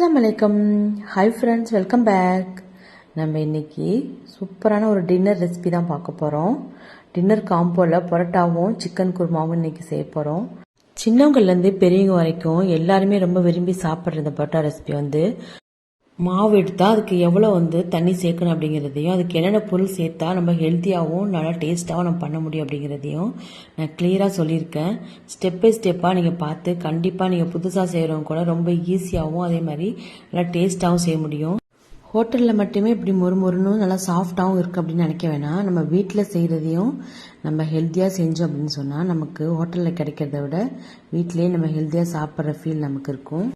அஸ்லாம் வலைக்கம் hi friends welcome back நம்ம இன்றைக்கி சூப்பரான ஒரு டின்னர் ரெசிபி தான் பார்க்க போகிறோம் டின்னர் காம்போவில் பரோட்டாவும் சிக்கன் குருமாவும் இன்னைக்கு செய்ய போகிறோம் சின்னவங்கள்லேருந்து பெரியவங்க வரைக்கும் எல்லாருமே ரொம்ப விரும்பி சாப்பிட்ற இந்த பரோட்டா ரெசிபி வந்து மாவு எடுத்தால் அதுக்கு எவ்வளோ வந்து தண்ணி சேர்க்கணும் அப்படிங்கிறதையும் அதுக்கு என்னென்ன பொருள் சேர்த்தா நம்ம ஹெல்த்தியாகவும் நல்லா டேஸ்ட்டாகவும் நம்ம பண்ண முடியும் அப்படிங்கிறதையும் நான் கிளியராக சொல்லியிருக்கேன். ஸ்டெப் பை ஸ்டெப்பாக நீங்கள் பார்த்து கண்டிப்பாக நீங்கள் புதுசாக செய்கிறவங்க கூட ரொம்ப ஈஸியாகவும் அதே மாதிரி நல்லா டேஸ்ட்டாகவும் செய்ய முடியும். ஹோட்டலில் மட்டுமே இப்படி மொறு நல்லா சாஃப்டாகவும் இருக்குது அப்படின்னு நினைக்க வேணாம். நம்ம வீட்டில் செய்கிறதையும் நம்ம ஹெல்த்தியாக செஞ்சோம் அப்படின்னு சொன்னால் நமக்கு ஹோட்டலில் கிடைக்கிறத விட வீட்டிலேயே நம்ம ஹெல்த்தியாக சாப்பிட்ற ஃபீல் நமக்கு இருக்கும்.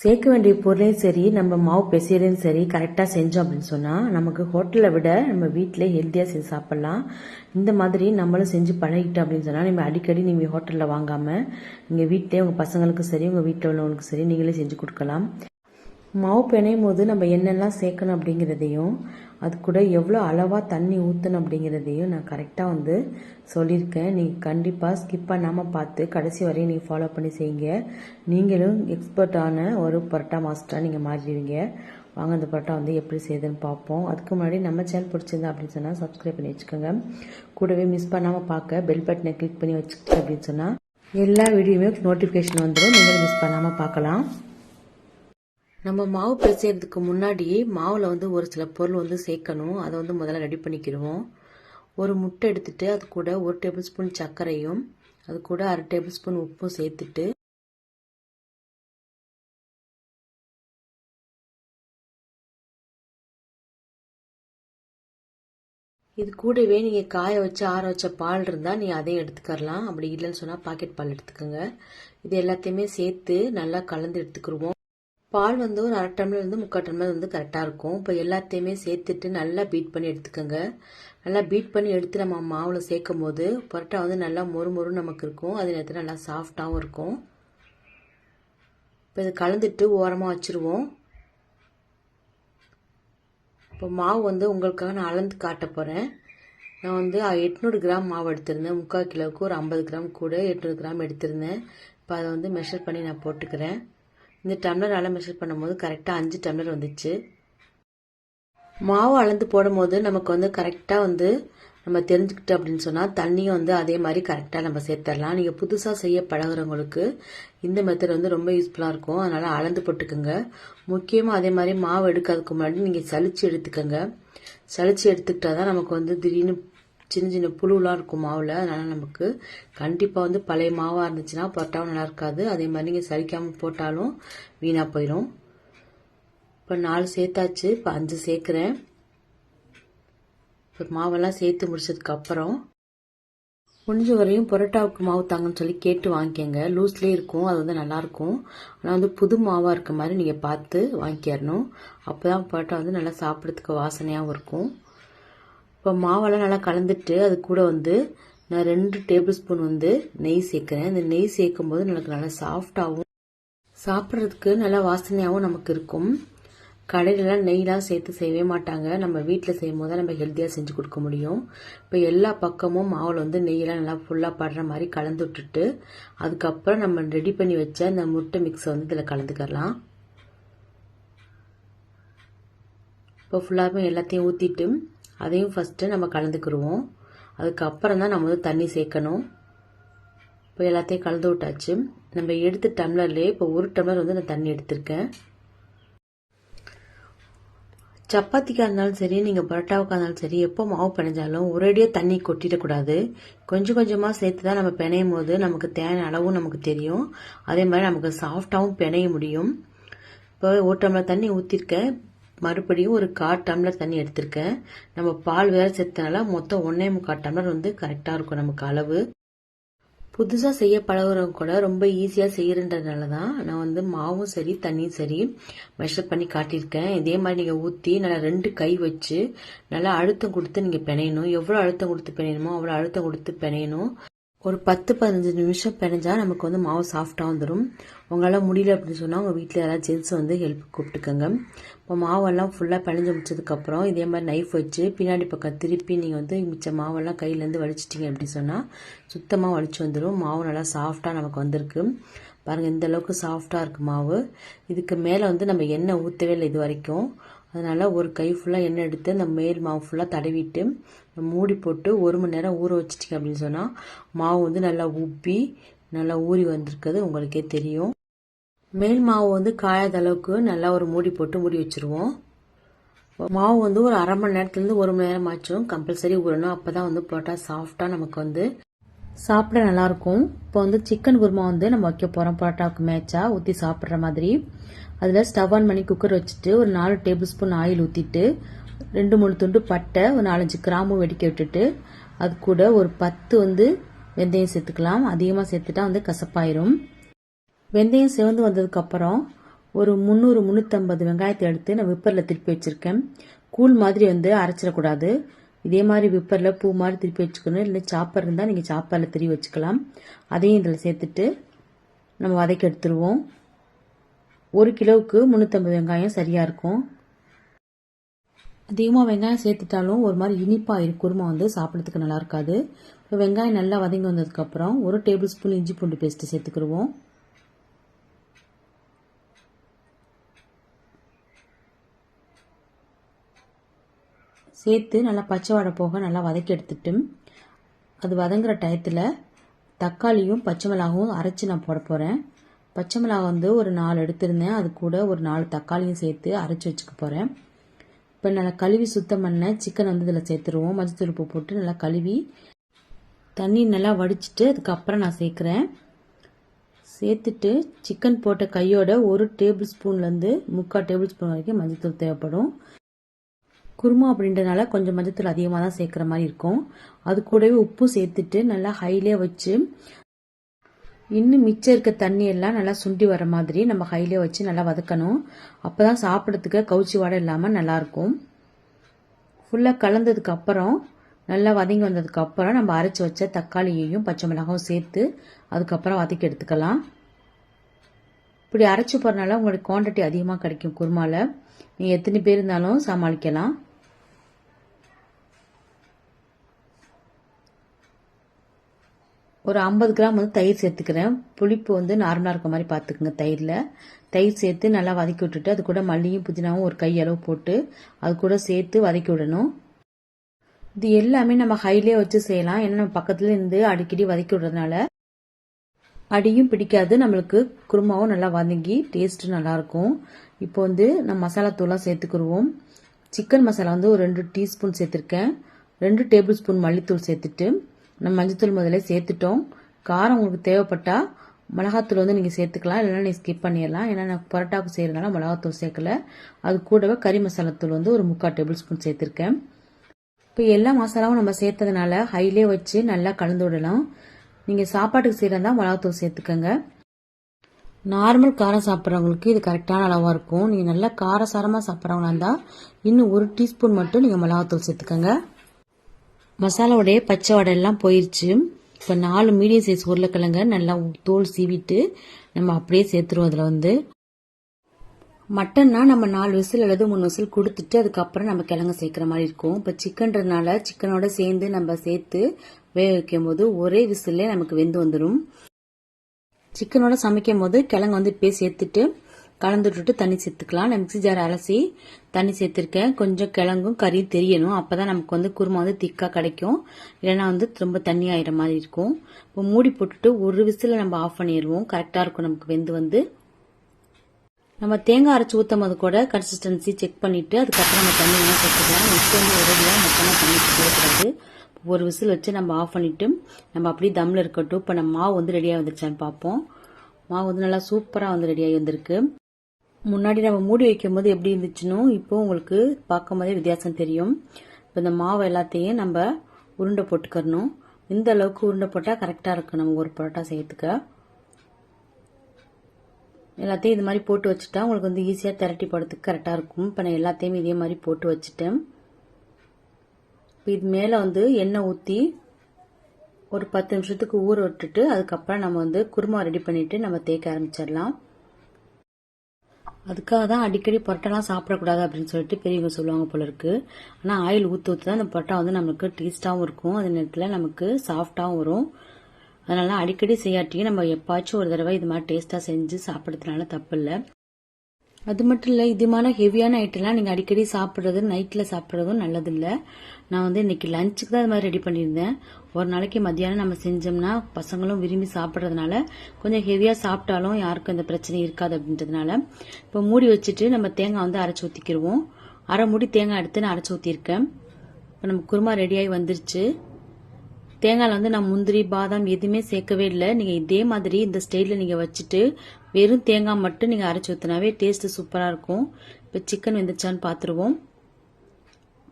சேர்க்க வேண்டிய பொருளையும் சரி நம்ம மாவு பெசையலையும் சரி கரெக்டாக செஞ்சோம் அப்படின்னு சொன்னால் நமக்கு ஹோட்டலை விட நம்ம வீட்டிலே ஹெல்த்தியாக செஞ்சு சாப்பிட்லாம். இந்த மாதிரி நம்மளும் செஞ்சு பழகிட்டோம் அப்படின்னு சொன்னால் நீங்கள் அடிக்கடி நீங்கள் ஹோட்டலில் வாங்காமல் நீங்கள் வீட்டிலே உங்கள் பசங்களுக்கும் சரி உங்கள் வீட்டில் உள்ளவங்களுக்கும் சரி நீங்களே செஞ்சு கொடுக்கலாம். மாவு பிணையும் போது நம்ம என்னெல்லாம் சேர்க்கணும் அப்படிங்கிறதையும் அது கூட எவ்வளோ அளவாக தண்ணி ஊற்றணும் அப்படிங்கிறதையும் நான் கரெக்டாக வந்து சொல்லியிருக்கேன். நீங்கள் கண்டிப்பாக ஸ்கிப் பண்ணாமல் பார்த்து கடைசி வரையும் நீங்கள் ஃபாலோ பண்ணி செய்யுங்க. நீங்களும் எக்ஸ்பர்ட்டான ஒரு பரோட்டா மாஸ்டராக நீங்கள் மாறிடுவீங்க. வாங்க அந்த பரோட்டா வந்து எப்படி செய்யுதுன்னு பார்ப்போம். அதுக்கு முன்னாடி நம்ம சேனல் பிடிச்சிருந்தா அப்படின்னு சொன்னால் சப்ஸ்கிரைப் பண்ணி வச்சுக்கோங்க. கூடவே மிஸ் பண்ணாமல் பார்க்க பெல் பட்டனை கிளிக் பண்ணி வச்சுக்கிட்டு அப்படின்னு சொன்னால் எல்லா வீடியோவுமே நோட்டிஃபிகேஷன் வந்துடும். நீங்களும் மிஸ் பண்ணாமல் பார்க்கலாம். நம்ம மாவு பிசைகிறதுக்கு முன்னாடி மாவில் வந்து ஒரு சில பொருள் வந்து சேர்க்கணும். அதை வந்து முதல்ல ரெடி பண்ணிக்கிடுவோம். ஒரு முட்டை எடுத்துட்டு அது கூட ஒரு டேபிள் ஸ்பூன் சர்க்கரையும் அது கூட அரை டேபிள் ஸ்பூன் உப்பும் சேர்த்துட்டு இது கூடவே நீங்கள் காய வச்சு ஆற வச்ச பால் இருந்தால் நீங்கள் அதையும் எடுத்துக்கரலாம். அப்படி இல்லைன்னு சொன்னால் பாக்கெட் பால் எடுத்துக்கோங்க. இது எல்லாத்தையுமே சேர்த்து நல்லா கலந்து எடுத்துக்கிடுவோம். பால் வந்து ஒரு அரை டம்ளர் வந்து முக்கால் டம்ளர் வந்து கரெக்டாக இருக்கும். இப்போ எல்லாத்தையுமே சேர்த்துட்டு நல்லா பீட் பண்ணி எடுத்துக்கோங்க. நல்லா பீட் பண்ணி எடுத்து நம்ம மாவில் சேர்க்கும் போது பரோட்டா வந்து நல்லா மொறு மொறு நமக்கு இருக்கும். அதே நேரத்தில் நல்லா சாஃப்டாகவும் இருக்கும். இப்போ இதை கலந்துட்டு ஓரமாக வச்சுருவோம். இப்போ மாவு வந்து உங்களுக்காக நான் அளந்து காட்ட போகிறேன் நான் வந்து எட்நூறு கிராம் மாவு எடுத்திருந்தேன். முக்கால் கிலோவுக்கு ஒரு ஐம்பது கிராம் கூட எட்நூறு கிராம் எடுத்திருந்தேன். இப்போ அதை வந்து மெஷர் பண்ணி நான் போட்டுக்கிறேன். இந்த டம்ளரால் மெஷர் பண்ணும்போது கரெக்டாக அஞ்சு டம்ளர் வந்துச்சு. மாவு அளந்து போடும்போது நமக்கு வந்து கரெக்டாக வந்து நம்ம தெரிஞ்சுக்கிட்டோம் அப்படின்னு சொன்னால் தண்ணியும் வந்து அதே மாதிரி கரெக்டாக நம்ம சேர்த்துடலாம் நீங்கள் புதுசாக செய்ய பழகுறவங்களுக்கு இந்த மெத்தட் வந்து ரொம்ப யூஸ்ஃபுல்லாக இருக்கும். அதனால் அளந்து போட்டுக்கோங்க. முக்கியமாக அதே மாதிரி மாவு எடுக்கிறதுக்கு முன்னாடி நீங்கள் சளிச்சு எடுத்துக்கோங்க. சளிச்சு எடுத்துக்கிட்டா தான் நமக்கு வந்து திடீர்னு சின்ன சின்ன புழுலாம் இருக்கும் மாவில். அதனால் நமக்கு கண்டிப்பாக வந்து பழைய மாவாக இருந்துச்சுன்னா பரோட்டாவும் நல்லா இருக்காது. அதே மாதிரி நீங்கள் சரிக்காமல் போட்டாலும் வீணாக போயிடும் இப்போ நாலு சேர்த்தாச்சு. இப்போ அஞ்சு சேர்க்குறேன். இப்போ மாவெல்லாம் சேர்த்து முடிச்சதுக்கப்புறம் முடிஞ்ச வரையும் புரோட்டாவுக்கு மாவு தாங்கன்னு சொல்லி கேட்டு வாங்கிக்கோங்க. லூஸ்லேயே இருக்கும். அது வந்து நல்லாயிருக்கும் ஆனால் வந்து புது மாவாக இருக்க மாதிரி நீங்கள் பார்த்து வாங்கிக்கிறணும் அப்போ தான் பரோட்டா வந்து நல்லா சாப்பிட்றதுக்கு வாசனையாகவும் இருக்கும். இப்போ மாவெல்லாம் நல்லா கலந்துட்டு அது கூட வந்து நான் ரெண்டு டேபிள் ஸ்பூன் வந்து நெய் சேர்க்குறேன். இந்த நெய் சேர்க்கும் போது நமக்கு நல்லா சாஃப்டாகவும் சாப்பிட்றதுக்கு நல்லா வாசனையாகவும் நமக்கு இருக்கும். கடையிலலாம் நெய்லாம் சேர்த்து செய்யவே மாட்டாங்க. நம்ம வீட்டில் செய்யும் போது தான் நம்ம ஹெல்த்தியாக செஞ்சு கொடுக்க முடியும். இப்போ எல்லா பக்கமும் மாவில் வந்து நெய்யெல்லாம் நல்லா ஃபுல்லாக படுற மாதிரி கலந்து விட்டுட்டு அதுக்கப்புறம் நம்ம ரெடி பண்ணி வச்ச இந்த முட்டை மிக்ஸை வந்து இதில் கலந்துக்கலாம். இப்போ ஃபுல்லாகவே எல்லாத்தையும் ஊற்றிட்டு அதையும் ஃபஸ்ட்டு நம்ம கலந்துக்கிடுவோம் அதுக்கப்புறம் தான் நம்ம வந்து தண்ணி சேர்க்கணும். இப்போ எல்லாத்தையும் கலந்து விட்டாச்சு. நம்ம எடுத்த டம்ளர்லேயே இப்போ ஒரு டம்ளர் வந்து நான் தண்ணி எடுத்திருக்கேன். சப்பாத்திக்காக இருந்தாலும் சரி நீங்கள் பரோட்டாவுக்காக இருந்தாலும் சரி எப்போ மாவு பிணைஞ்சாலும் ஒரேடியாக தண்ணி கொட்டிடக்கூடாது கொஞ்சம் கொஞ்சமாக சேர்த்து தான் நம்ம பிணையும் போது நமக்கு தேவையான அளவும் நமக்கு தெரியும். அதே மாதிரி நமக்கு சாஃப்டாகவும் பிணைய முடியும். இப்போ ஒரு டம்ளர் தண்ணி ஊற்றிருக்கேன் மறுபடியும் ஒரு கால் டம்ளர் தண்ணி எடுத்திருக்கேன். நம்ம பால் வேறு சேர்த்தனால மொத்தம் ஒன்னே முக்கால் டம்ளர் வந்து கரெக்டாக இருக்கும் நமக்கு அளவு. புதுசாக செய்ய பழகுறவங்க கூட ரொம்ப ஈஸியாக செய்யறதுனால தான் நான் வந்து மாவும் சரி தண்ணியும் சரி மெஷர் பண்ணி காட்டியிருக்கேன். இதே மாதிரி நீங்கள் ஊற்றி நல்லா ரெண்டு கை வச்சு நல்லா அழுத்தம் கொடுத்து நீங்கள் பிணையணும். எவ்வளோ அழுத்தம் கொடுத்து பிணையணுமோ அவ்வளோ அழுத்தம் கொடுத்து பிணையணும். ஒரு பத்து பதினஞ்சு நிமிஷம் பிணைஞ்சா நமக்கு வந்து மாவு சாஃப்டாக வந்துடும் உங்களால் முடியல அப்படின்னு சொன்னால் உங்கள் வீட்டில் யாராவது ஜென்ஸ் வந்து ஹெல்ப் கூப்பிட்டுக்கோங்க. இப்போ மாவெல்லாம் ஃபுல்லாக பிணைஞ்சு முடிச்சதுக்கப்புறம் இதே மாதிரி நைஃப் வச்சு பின்னாடி பக்கம் திருப்பி நீங்கள் வந்து மிச்ச மாவெல்லாம் கையிலேருந்து வலிச்சிட்டிங்க அப்படின்னு சொன்னால் சுத்தமாக வலிச்சு வந்துடும் மாவு நல்லா சாஃப்டாக நமக்கு வந்திருக்கு. பாருங்கள் இந்த அளவுக்கு சாஃப்டாக இருக்குது மாவு. இதுக்கு மேலே வந்து நம்ம எண்ணெய் ஊற்றவே இல்லை இது வரைக்கும் அதனால் ஒரு கை ஃபுல்லாக எண்ணெய் எடுத்து அந்த மேல் மாவு ஃபுல்லாக தடவிட்டு மூடி போட்டு ஒரு மணி நேரம் ஊற வச்சிட்டிங்க அப்படின்னு சொன்னால் மாவு வந்து நல்லா உப்பி நல்லா ஊறி வந்திருக்கிறது உங்களுக்கே தெரியும். மேல் மாவு வந்து காயாத அளவுக்கு நல்லா ஒரு மூடி போட்டு மூடி வச்சுருவோம். மாவு வந்து ஒரு அரை மணி நேரத்துலேருந்து ஒரு மணி நேரம் ஆச்சும் கம்பல்சரி ஊறணும். அப்போ தான் வந்து புரோட்டா சாஃப்டாக நமக்கு வந்து சாப்பிட நல்லாயிருக்கும் இப்போ வந்து சிக்கன் குருமா வந்து நம்ம வைக்க போகிறோம் பரோட்டாவுக்கு மேட்சாக ஊற்றி சாப்பிட்ற மாதிரி. அதில் ஸ்டவ் ஆன் பண்ணி குக்கர் வச்சுட்டு ஒரு நாலு டேபிள் ஸ்பூன் ஆயில் ஊற்றிட்டு ரெண்டு மூணு துண்டு பட்டை ஒரு நாலஞ்சு கிராமும் வெடிக்க விட்டுட்டு அது கூட ஒரு பத்து வந்து வெந்தயம் சேர்த்துக்கலாம். அதிகமாக சேர்த்துட்டா வந்து கசப்பாயிரும். வெந்தயம் சிவந்து வந்ததுக்கப்புறம் ஒரு முந்நூறு முந்நூற்றம்பது வெங்காயத்தை எடுத்து நான் விப்பரில் திருப்பி வச்சுருக்கேன். கூழ் மாதிரி வந்து அரைச்சிடக்கூடாது. இதே மாதிரி விப்பரில் பூ மாதிரி திருப்பி வச்சுக்கணும். இல்லை சாப்பர் இருந்தால் நீங்கள் சாப்பரில் திருப்பி வச்சுக்கலாம். அதையும் இதில் சேர்த்துட்டு நம்ம வதக்கி எடுத்துருவோம். ஒரு கிலோவுக்கு முந்நூற்றம்பது வெங்காயம் சரியாக இருக்கும். அதிகமாக வெங்காயம் சேர்த்துட்டாலும் ஒரு மாதிரி இனிப்பாக இருக்கும் குருமா வந்து சாப்பிட்றதுக்கு நல்லா இருக்காது. இப்போ வெங்காயம் நல்லா வதங்கி வந்ததுக்கப்புறம் ஒரு டேபிள் ஸ்பூன் இஞ்சி பூண்டு பேஸ்ட்டு சேர்த்துக்கிடுவோம் சேர்த்து நல்லா பச்சை வாடை போக நல்லா வதக்கி எடுத்துட்டு அது வதங்குற டயத்தில் தக்காளியும் பச்சை மிளகாவும் அரைச்சி நான் போட போகிறேன் பச்சை மிளகா வந்து ஒரு நாலு எடுத்திருந்தேன். அது கூட ஒரு நாலு தக்காளியும் சேர்த்து அரைச்சி வச்சுக்க போகிறேன் இப்போ நல்லா கழுவி சுத்தம் பண்ண சிக்கன் வந்து இதில் சேர்த்துருவோம். மஞ்சத்தூள் உப்பு போட்டு நல்லா கழுவி தண்ணி நல்லா வடிச்சிட்டு அதுக்கப்புறம் நான் சேர்க்குறேன். சேர்த்துட்டு சிக்கன் போட்ட கையோட ஒரு டேபிள் ஸ்பூன்லேருந்து முக்கால் டேபிள் ஸ்பூன் வரைக்கும் மஞ்சத்தூள் தேவைப்படும். குருமா அப்படின்றனால கொஞ்சம் மஞ்சத்தூள் அதிகமாக தான் சேர்க்குற மாதிரி இருக்கும். அது கூடவே உப்பு சேர்த்துட்டு நல்லா ஹைலே வச்சு இன்னும் மிச்சம் இருக்க தண்ணி எல்லாம் நல்லா சுண்டி வர மாதிரி நம்ம ஹைலே வச்சு நல்லா வதக்கணும். அப்போ தான் சாப்பிட்றதுக்கு கவுச்சி வாடை இல்லாமல் நல்லாயிருக்கும் ஃபுல்லாக கலந்ததுக்கு அப்புறம் நல்லா வதங்கி வந்ததுக்கு அப்புறம் நம்ம அரைச்சி வச்ச தக்காளியையும் பச்சை மிளகாவும் சேர்த்து அதுக்கப்புறம் வதக்கி எடுத்துக்கலாம். இப்படி அரைச்சி போகிறனால உங்களுக்கு குவான்டிட்டி அதிகமாக கிடைக்கும் குருமாவில் நீங்கள் எத்தனை பேர் இருந்தாலும் சமாளிக்கலாம். ஒரு ஐம்பது கிராம் வந்து தயிர் சேர்த்துக்கிறேன். புளிப்பு வந்து நார்மலாக இருக்க மாதிரி பார்த்துக்குங்க தயிரில். தயிர் சேர்த்து நல்லா வதக்கி விட்டுட்டு அது கூட மல்லியும் புதினாவும் ஒரு கையளவு போட்டு அது கூட சேர்த்து வதக்கி விடணும். இது எல்லாமே நம்ம ஹைலே வச்சு செய்யலாம். ஏன்னா நம்ம பக்கத்துல இருந்து அடிக்கடி வதக்கி விடுறதுனால அடியும் பிடிக்காது. நம்மளுக்கு குருமாவும் நல்லா வதங்கி டேஸ்ட்டு நல்லாயிருக்கும் இப்போ வந்து நம்ம மசாலா தூளாக சேர்த்துக்கிடுவோம் சிக்கன் மசாலா வந்து ஒரு ரெண்டு டீஸ்பூன் சேர்த்துருக்கேன். ரெண்டு டேபிள் ஸ்பூன் மல்லித்தூள் சேர்த்துட்டு நம்ம மஞ்சத்தூள் முதல்ல சேர்த்துட்டோம். காரம் உங்களுக்கு தேவைப்பட்டா மிளகாத்தூள் வந்து நீங்கள் சேர்த்துக்கலாம். இல்லைன்னா நீங்கள் ஸ்கிப் பண்ணிடலாம். ஏன்னா நான் பரோட்டாவுக்கு செய்கிறதுனால மிளகாத்தூள் சேர்க்கல. அது கூடவே கறி மசாலாத்தூள் வந்து ஒரு முக்கால் டேபிள் ஸ்பூன் சேர்த்துருக்கேன். இப்போ எல்லா மசாலாவும் நம்ம சேர்த்ததுனால ஹைலே வச்சு நல்லா கலந்து விடலாம். நீங்கள் சாப்பாட்டுக்கு செய்கிறதா மிளகாத்தூள் சேர்த்துக்கோங்க. நார்மல் காரம் சாப்பிட்றவங்களுக்கு இது கரெக்டான அளவாக இருக்கும். நீங்கள் நல்லா காரசாரமாக சாப்பிட்றவங்களா இருந்தால் இன்னும் ஒரு டீஸ்பூன் மட்டும் நீங்கள் மிளகாத்தூள் சேர்த்துக்கோங்க. மசாலாவுடைய பச்சை வடையெல்லாம் போயிடுச்சு இப்போ நாலு மீடியம் சைஸ் உருளைக்கிழங்க நல்லா தோல் சீவிட்டு நம்ம அப்படியே சேர்த்துருவோம் அதில் வந்து. மட்டன்னா நம்ம நாலு விசில் அல்லது மூணு விசில் கொடுத்துட்டு அதுக்கப்புறம் நம்ம கிழங்கு சேர்க்குற மாதிரி இருக்கும். இப்போ சிக்கன்றதுனால சிக்கனோட சேர்ந்து நம்ம சேர்த்து வேக வைக்கும் போது ஒரே விசிலே நமக்கு வெந்து வந்துடும் சிக்கனோட சமைக்கும் போது கிழங்கு வந்து இப்பயே சேர்த்துட்டு கலந்து விட்டுட்டு தண்ணி சேர்த்துக்கலாம். நான் மிக்சி ஜார் அலசி தண்ணி சேர்த்துருக்கேன். கொஞ்சம் கிழங்கும் கறியும் தெரியணும். அப்போ தான் நமக்கு வந்து குருமா வந்து திக்காக கிடைக்கும். இல்லைன்னா வந்து ரொம்ப தண்ணி ஆகிற மாதிரி இருக்கும். இப்போ மூடி போட்டுட்டு ஒரு விசில் நம்ம ஆஃப் பண்ணிடுவோம். கரெக்டாக இருக்கும் நமக்கு வெந்து வந்து. நம்ம தேங்காய் அரைச்சி ஊற்றும் போது கூட கன்சிஸ்டன்சி செக் பண்ணிவிட்டு அதுக்கப்புறம் நம்ம தண்ணி வேணால் சேர்த்துக்கலாம். நெக்ஸ்ட் வந்து ஒரேடியாக மொத்தமாக தண்ணி சேர்க்கக்கூடாது ஒரு விசில் வச்சு நம்ம ஆஃப் பண்ணிவிட்டு நம்ம அப்படியே தம்மில் இருக்கட்டும். இப்போ நம்ம மாவு வந்து ரெடியாக வந்துருச்சான்னு பார்ப்போம். மாவு வந்து நல்லா சூப்பராக வந்து ரெடியாகி வந்திருக்கு. முன்னாடி நம்ம மூடி வைக்கும் போது எப்படி இருந்துச்சுன்னு இப்போ உங்களுக்கு பார்க்கும் போதே வித்தியாசம் தெரியும். இப்போ இந்த மாவை எல்லாத்தையும் நம்ம உருண்டை போட்டுக்கறணும். இந்த அளவுக்கு உருண்டை போட்டால் கரெக்டாக இருக்கும் நம்ம ஒரு பரோட்டா செய்யறதுக்கு. எல்லாத்தையும் இது மாதிரி போட்டு வச்சுட்டா உங்களுக்கு வந்து ஈஸியாக திரட்டி போடுறதுக்கு கரெக்டாக இருக்கும். இப்போ நான் எல்லாத்தையும் இதே மாதிரி போட்டு வச்சுட்டேன். இப்போ இது மேலே வந்து எண்ணெய் ஊற்றி ஒரு பத்து நிமிஷத்துக்கு ஊற விட்டுட்டு அதுக்கப்புறம் நம்ம வந்து குருமா ரெடி பண்ணிவிட்டு நம்ம தேய்க்க ஆரம்பிச்சிடலாம். அதுக்காக தான் அடிக்கடி பரோட்டாலாம் சாப்பிடக்கூடாது அப்படின்னு சொல்லிட்டு பெரியவங்க சொல்லுவாங்க போல இருக்கு. ஆனால் ஆயில் ஊற்றி ஊற்றி தான் அந்த பரோட்டா வந்து நமக்கு டேஸ்ட்டாகவும் இருக்கும். அதே நேரத்தில் நமக்கு சாஃப்டாகவும் வரும். அதனால அடிக்கடி செய்யாட்டியும் நம்ம எப்பாச்சும் ஒரு தடவை இது மாதிரி டேஸ்ட்டாக செஞ்சு சாப்பிட்றதுனால தப்பு இல்லை. அது மட்டும் இல்லை இதுமான ஹெவியான ஐட்டம்லாம் நீங்கள் அடிக்கடி சாப்பிட்றது நைட்டில் சாப்பிட்றதும் நல்லதில்லை. நான் வந்து இன்னைக்கு லஞ்சுக்கு தான் இது மாதிரி ரெடி பண்ணியிருந்தேன். ஒரு நாளைக்கு மத்தியானம் நம்ம செஞ்சோம்னா பசங்களும் விரும்பி சாப்பிட்றதுனால கொஞ்சம் ஹெவியாக சாப்பிட்டாலும் யாருக்கும் இந்த பிரச்சனை இருக்காது அப்படின்றதுனால இப்போ மூடி வச்சுட்டு நம்ம தேங்காய் வந்து அரைச்சி ஊற்றிக்கிடுவோம் அரை மூடி தேங்காய் எடுத்து நான் அரைச்சி ஊற்றிருக்கேன் இப்போ நம்ம குருமா ரெடியாகி வந்துருச்சு. தேங்காயில் வந்து நான் முந்திரி பாதாம் எதுவுமே சேர்க்கவே இல்லை. நீங்கள் இதே மாதிரி இந்த ஸ்டைலில் நீங்கள் வச்சுட்டு வெறும் தேங்காய் மட்டும் நீங்கள் அரைச்சி ஊற்றினாவே டேஸ்ட்டு சூப்பராக இருக்கும். இப்போ சிக்கன் வெந்துச்சான்னு பார்த்துருவோம்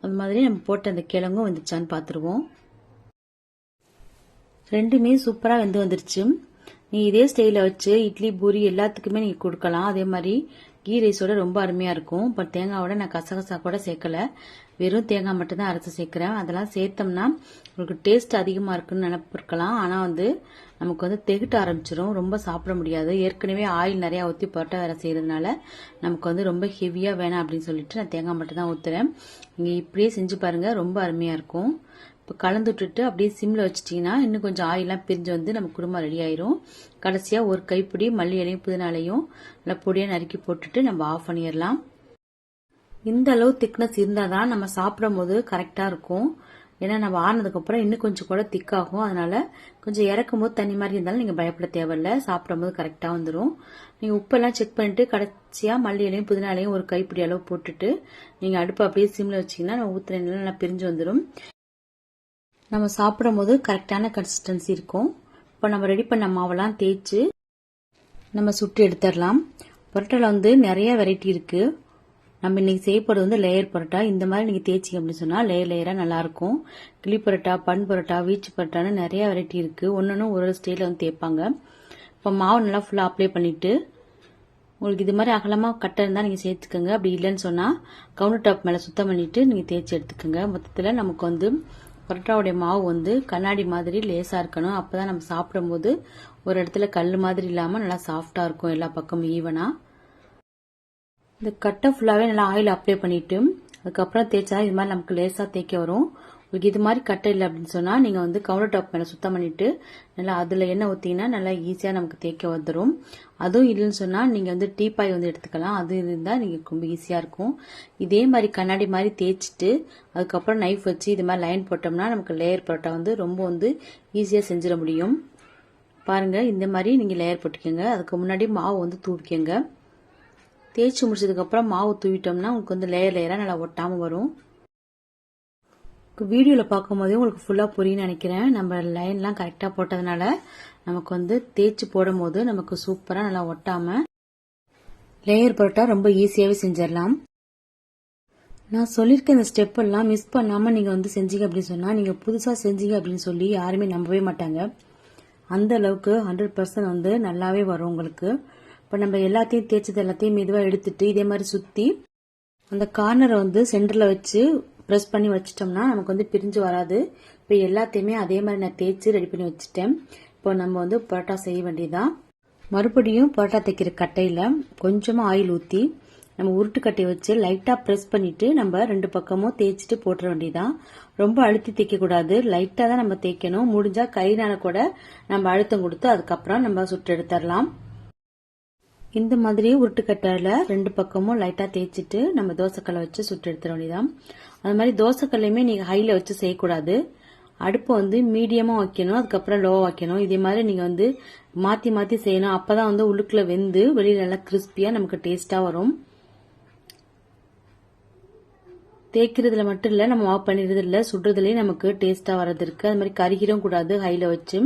அது மாதிரி நம்ம போட்ட அந்த கிழங்கும் வந்துச்சான்னு பார்த்துருவோம் ரெண்டுமே சூப்பராக வெந்து வந்துருச்சு. நீ இதே ஸ்டைலில் வச்சு இட்லி பூரி எல்லாத்துக்குமே நீங்கள் கொடுக்கலாம். அதே மாதிரி கீ ரைஸோட ரொம்ப அருமையாக இருக்கும். பட் தேங்காவோட நான் கசகசா கூட சேர்க்கல. வெறும் தேங்காய் மட்டும்தான் அரைச்சி சேர்க்குறேன். அதெல்லாம் சேர்த்தோம்னா உங்களுக்கு டேஸ்ட் அதிகமாக இருக்குன்னு நினைப்பிருக்கலாம் ஆனால் வந்து நமக்கு வந்து தெகிட்ட ஆரம்பிச்சிடும் ரொம்ப சாப்பிட முடியாது. ஏற்கனவே ஆயில் நிறையா ஊற்றி பரோட்டா வேற செய்கிறதுனால நமக்கு வந்து ரொம்ப ஹெவியாக வேணாம் அப்படின்னு சொல்லிட்டு நான் தேங்காய் மட்டும் தான் ஊற்றுறேன் நீங்கள் இப்படியே செஞ்சு பாருங்கள் ரொம்ப அருமையாக இருக்கும். இப்போ கலந்து விட்டுட்டு அப்படியே சிம்மில் வச்சிட்டிங்கன்னா இன்னும் கொஞ்சம் ஆயிலாம் பிரிஞ்சு வந்து நம்ம குருமா ரெடி ஆயிரும். கடைசியாக ஒரு கைப்பிடி மல்லி இலையும் புதினாலையும் நல்லா பொடியாக நறுக்கி போட்டுட்டு நம்ம ஆஃப் பண்ணிடலாம். இந்த அளவு திக்னஸ் இருந்தால் தான் நம்ம சாப்பிடும் போது கரெக்டாக இருக்கும். ஏன்னா நம்ம ஆனதுக்கப்புறம் இன்னும் கொஞ்சம் கூட திக்காகும் அதனால கொஞ்சம் இறக்கும் போது தண்ணி மாதிரி இருந்தாலும் நீங்கள் பயப்பட தேவையில்ல. சாப்பிடும்போது கரெக்டாக வந்துடும் நீங்கள் உப்பெல்லாம் செக் பண்ணிட்டு கடைசியாக மல்லியிலையும் புதினாலையும் ஒரு கைப்பிடி அளவு போட்டுட்டு நீங்கள் அடுப்பு அப்படியே சிம்மில் வச்சிங்கன்னா நம்ம ஊற்றுற நல்லா பிரிஞ்சு வந்துடும் நம்ம சாப்பிடும் போது கரெக்டான கன்சிஸ்டன்சி இருக்கும். இப்போ நம்ம ரெடி பண்ண மாவெல்லாம் தேய்ச்சி நம்ம சுட்டு எடுத்துடலாம். பரோட்டாவில் வந்து நிறைய வெரைட்டி இருக்குது நம்ம இன்னைக்கு செய்யப்படுறது வந்து லேயர் பரோட்டா. இந்த மாதிரி நீங்கள் தேய்ச்சிங்க அப்படின்னு சொன்னால் லேயர் லேயராக நல்லாயிருக்கும் கிளி பரோட்டா பன் பரோட்டா வீச்சு பரோட்டான்னு நிறைய வெரைட்டி இருக்குது ஒன்று ஒரு ஒரு ஸ்டைலில் வந்து தேய்ப்பாங்க. இப்போ மாவு நல்லா ஃபுல்லாக அப்ளை பண்ணிவிட்டு உங்களுக்கு இது மாதிரி அகலமாக கட்டை இருந்தால் நீங்கள் சேர்த்துக்கோங்க. அப்படி இல்லைன்னு சொன்னால் கவுண்டர் டாப் மேலே சுத்தம் பண்ணிவிட்டு நீங்கள் தேய்ச்சி எடுத்துக்கோங்க. மொத்தத்தில் நமக்கு வந்து பரோட்டாவுடைய மாவு வந்து கண்ணாடி மாதிரி லேசாக இருக்கணும். அப்போ தான் நம்ம சாப்பிடும்போது ஒரு இடத்துல கல் மாதிரி இல்லாமல் நல்லா சாஃப்டாக இருக்கும். எல்லா பக்கமும் ஈவனாக இந்த கட்டை ஃபுல்லாகவே நல்லா ஆயில் அப்ளை பண்ணிவிட்டு அதுக்கப்புறம் தேய்ச்சா இது மாதிரி நமக்கு லேசாக தேய்க்க வரும். உங்களுக்கு இது மாதிரி கட்டை இல்லை அப்படின்னு சொன்னால் நீங்கள் வந்து கவுண்டர் டாப் மேலே சுத்தம் பண்ணிவிட்டு நல்லா அதில் எண்ணெய் ஊற்றிங்கன்னா நல்லா ஈஸியாக நமக்கு தேய்க்க வந்துடும் அதுவும் இல்லைன்னு சொன்னால் நீங்கள் வந்து டீப்பாய் வந்து எடுத்துக்கலாம். அது இருந்தால் நீங்கள் ரொம்ப ஈஸியாக இருக்கும். இதே மாதிரி கண்ணாடி மாதிரி தேய்ச்சிட்டு அதுக்கப்புறம் நைஃப் வச்சு இது மாதிரி லைன் போட்டோம்னா நமக்கு லேயர் பரோட்டா வந்து ரொம்ப வந்து ஈஸியாக செஞ்சிட முடியும். பாருங்கள் இந்த மாதிரி நீங்கள் லேயர் போட்டுக்கோங்க. அதுக்கு முன்னாடி மாவு வந்து தூவிக்கோங்க. தேய்ச்சி முடிச்சதுக்கப்புறம் மாவு தூவிட்டோம்னா உங்களுக்கு வந்து லேயர் லேயராக நல்லா ஒட்டாமல் வரும். வீடியோவில் பார்க்கும்போதே உங்களுக்கு ஃபுல்லாக புரியும் நினைக்கிறேன். நம்ம லைன்லாம் கரெக்டாக போட்டதுனால நமக்கு வந்து தேய்ச்சி போடும் போது நமக்கு சூப்பராக நல்லா ஒட்டாமல் லேயர் பரோட்டா ரொம்ப ஈஸியாகவே செஞ்சிடலாம். நான் சொல்லியிருக்க இந்த ஸ்டெப் எல்லாம் மிஸ் பண்ணாமல் நீங்கள் வந்து செஞ்சீங்க அப்படின்னு சொன்னால் நீங்கள் புதுசாக செஞ்சீங்க அப்படின்னு சொல்லி யாருமே நம்பவே மாட்டாங்க. அந்த அளவுக்கு ஹண்ட்ரட் பர்சன்ட் வந்து நல்லாவே வரும் உங்களுக்கு. இப்போ நம்ம எல்லாத்தையும் தேய்ச்சது எல்லாத்தையும் மெதுவாக எடுத்துட்டு இதே மாதிரி சுற்றி அந்த கார்னரை வந்து சென்டரில் வச்சு ப்ரெஸ் பண்ணி வச்சிட்டோம்னா நமக்கு வந்து பிரிஞ்சு வராது. இப்போ எல்லாத்தையுமே அதே மாதிரி நான் தேய்ச்சி ரெடி பண்ணி வச்சுட்டேன். இப்போ நம்ம வந்து பரோட்டா செய்ய வேண்டியதான் மறுபடியும் பரோட்டா தைக்கிற கட்டையில் கொஞ்சமாக ஆயில் ஊற்றி நம்ம உருட்டு கட்டையை வச்சு லைட்டாக ப்ரெஸ் பண்ணிட்டு நம்ம ரெண்டு பக்கமும் தேய்ச்சிட்டு போட்டுற வேண்டியதான் ரொம்ப அழுத்தி தேய்க்கக்கூடாது லைட்டாக தான் நம்ம தேய்க்கணும். முடிஞ்சால் கைனால கூட நம்ம அழுத்தம் கொடுத்து அதுக்கப்புறம் நம்ம சுட்டு எடுத்துடலாம். இந்த மாதிரி உருட்டுக்கட்டையில் ரெண்டு பக்கமும் லைட்டாக தேய்ச்சிட்டு நம்ம தோசைக்கல்லை வச்சு சுட்டு எடுத்துட வேண்டியதான் அது மாதிரி தோசைக்கல்லையுமே நீங்கள் ஹையில் வச்சு செய்யக்கூடாது. அடுப்பை வந்து மீடியமாக வைக்கணும் அதுக்கப்புறம் லோவாக வைக்கணும். இதே மாதிரி நீங்கள் வந்து மாற்றி மாற்றி செய்யணும். அப்போ தான் வந்து உள்ளுக்குள்ளே வெந்து வெளியில் நல்லா கிறிஸ்பியாக நமக்கு டேஸ்ட்டாக வரும். தேய்க்கிறதுல மட்டும் இல்லை நம்ம ஆஃப் பண்ணிடுறது இல்லை சுடுறதுலேயும் நமக்கு டேஸ்ட்டாக வர்றது இருக்குது அது மாதிரி கருகிரும் கூடாது ஹையில் வச்சு.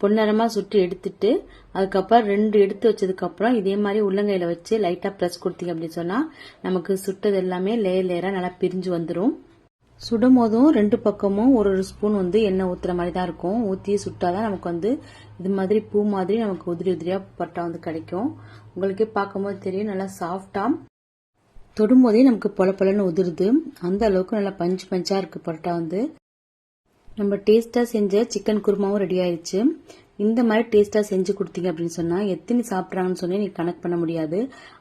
பொன்னரமாக சுட்டு எடுத்துட்டு அதுக்கப்புறம் ரெண்டு எடுத்து வச்சதுக்கப்புறம் இதே மாதிரி உள்ளங்கையில் வச்சு லைட்டாக ப்ரெஸ் கொடுத்தீங்க அப்படின்னு சொன்னால் நமக்கு சுட்டது எல்லாமே லேயர் லேயராக நல்லா பிரிஞ்சு வந்துடும் சுடும் போதும் ரெண்டு பக்கமும் ஒரு ஒரு ஸ்பூன் வந்து எண்ணெய் ஊற்றுற மாதிரி தான் இருக்கும். ஊற்றி சுட்டாதான் நமக்கு வந்து இது மாதிரி பூ மாதிரி நமக்கு உதிரி உதிரியாக பட்டா வந்து கிடைக்கும். உங்களுக்கே பார்க்கும்போது தெரியும் நல்லா சாஃப்டாக தொடும்போதே நமக்கு பொல பொலன்னு உதிருது. அந்த அளவுக்கு நல்லா பஞ்சு பஞ்சாக இருக்குது பரோட்டா வந்து. நம்ம டேஸ்ட்டாக செஞ்ச சிக்கன் குருமாவும் ரெடி ஆயிடுச்சு இந்த மாதிரி டேஸ்ட்டாக செஞ்சு கொடுத்தீங்க அப்படின்னு சொன்னால் எத்தனை சாப்பிட்றாங்கன்னு சொன்னே நீங்கள் கணக்கு பண்ண முடியாது.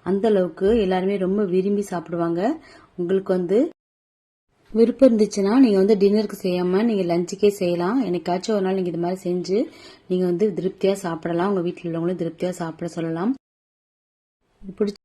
அந்த அளவுக்கு எல்லாருமே ரொம்ப விரும்பி சாப்பிடுவாங்க. உங்களுக்கு வந்து விருப்பம் இருந்துச்சுன்னா நீங்கள் வந்து டின்னருக்கு செய்யாமல் நீங்கள் லஞ்சுக்கே செய்யலாம். எனக்காச்சும் ஒரு நாள் நீங்கள் இது மாதிரி செஞ்சு நீங்கள் வந்து திருப்தியாக சாப்பிடலாம். உங்கள் வீட்டில் உள்ளவங்களும் திருப்தியாக சாப்பிட சொல்லலாம். இது பிடிச்ச